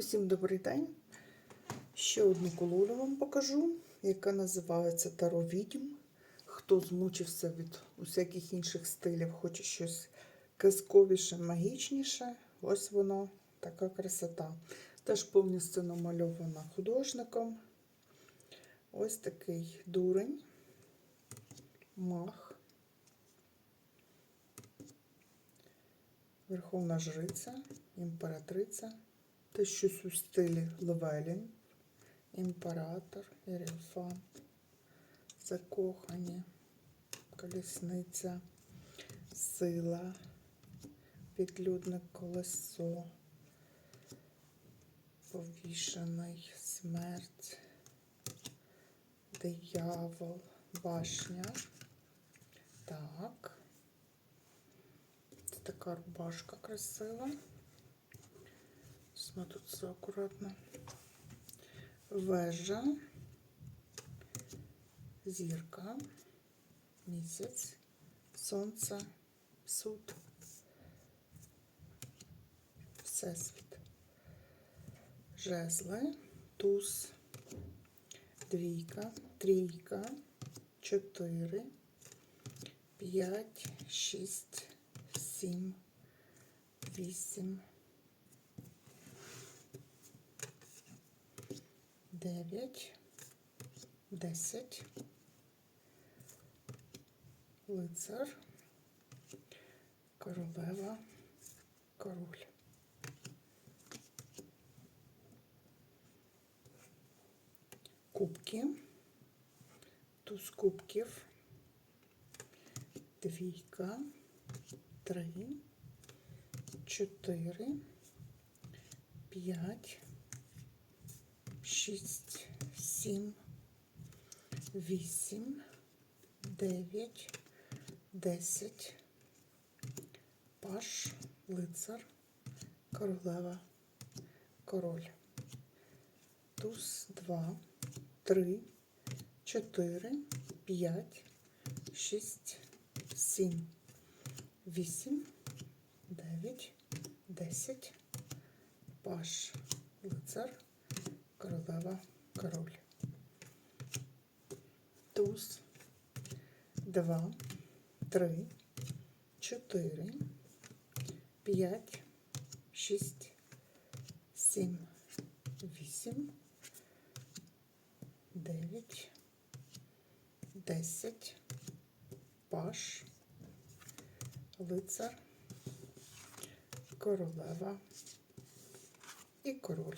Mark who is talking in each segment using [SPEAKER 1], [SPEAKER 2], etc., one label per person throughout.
[SPEAKER 1] Усім добрий день. Ще одну колоду вам покажу, яка називається Таро Відьм. Хто змучився від усяких інших стилів, хоче щось казковіше, магічніше. Ось воно, така красота. Теж повністю намальована художником. Ось такий дурень, мах, верховна жриця, імператриця. Те щось у стилі Левелін, імператор, Єріфант, закохані, колісниця, сила, підлюдник колесо, повішений, смерть, диявол, башня. Так. Це така рубашка красива. Смотри, тут все акуратно. Вежа, зірка, місяць, сонце, суд, всесвіт, жезли, туз, двійка, трійка, чотири, п'ять, шість, сім, вісім. Дев'ять, десять, лицар, королева, король. Кубки, туз кубків, двійка, три, чотири, п'ять, шість, сім, вісім, дев'ять, десять, паш, лицар, королева, король. Туз два, три, чотири, п'ять, шість, сім, вісім, дев'ять, десять, паш, лицар королева, король. Туз, два, три, чотири, п'ять, шість, сім, вісім, дев'ять, десять, паш, лицар, королева. І король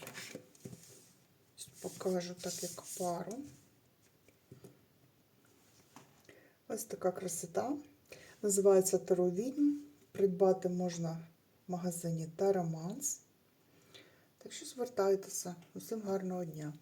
[SPEAKER 1] покажу так, як пару. Ось така красота. Називається Таро Відьм. Придбати можна в магазині Тароманс. Так що звертайтеся. Усім гарного дня!